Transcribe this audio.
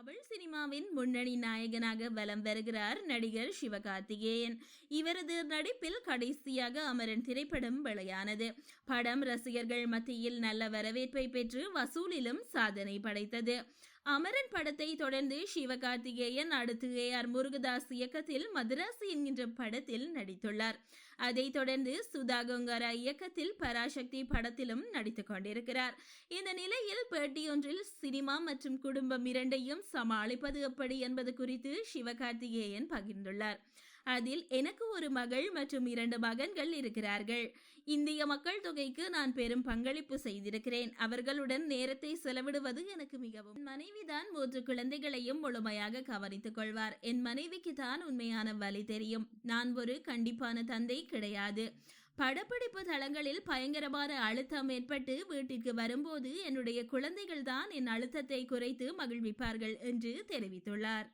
தமிழ் சினிமாவின் முன்னணி நாயகனாக வலம் வருகிறார் நடிகர் சிவகார்த்திகேயன். இவரது நடிப்பில் கடைசியாக அமரன் திரைப்படம் வெளியானது. படம் ரசிகர்கள் மத்தியில் நல்ல வரவேற்பை பெற்று வசூலிலும் சாதனை படைத்தது. அமரன் படத்தை தொடர்ந்து சிவகார்த்திகேயன் அடுத்து ஏ ஆர் முருகதாஸ் இயக்கத்தில் மதராசி என்கின்ற படத்தில் நடித்துள்ளார். அதைத் தொடர்ந்து சுதா கங்காரா இயக்கத்தில் பராசக்தி படத்திலும் நடித்துக் கொண்டிருக்கிறார். இந்த நிலையில் பேட்டியொன்றில் சினிமா மற்றும் குடும்பம் இரண்டையும் சமாளிப்பது எப்படி என்பது குறித்து சிவகார்த்திகேயன் பகிர்ந்துள்ளார். அதில் எனக்கு ஒரு மகள் மற்றும் இரண்டு மகன்கள் இருக்கிறார்கள். இந்திய மக்கள் தொகைக்கு நான் பெரும் பங்களிப்பு செய்திருக்கிறேன். அவர்களுடன் நேரத்தை செலவிடுவது எனக்கு மிகவும் மனைவிதான் மூன்று குழந்தைகளையும் முழுமையாக கவனித்துக் கொள்வார். என் மனைவிக்கு தான் உண்மையான வழி தெரியும். நான் ஒரு கண்டிப்பான தந்தை கிடையாது. படப்பிடிப்பு தளங்களில் பயங்கரமான அழுத்தம் ஏற்பட்டு வீட்டிற்கு வரும்போது என்னுடைய குழந்தைகள் தான் என் அழுத்தத்தை குறைத்து மகிழ்விப்பார்கள் என்று தெரிவித்துள்ளார்.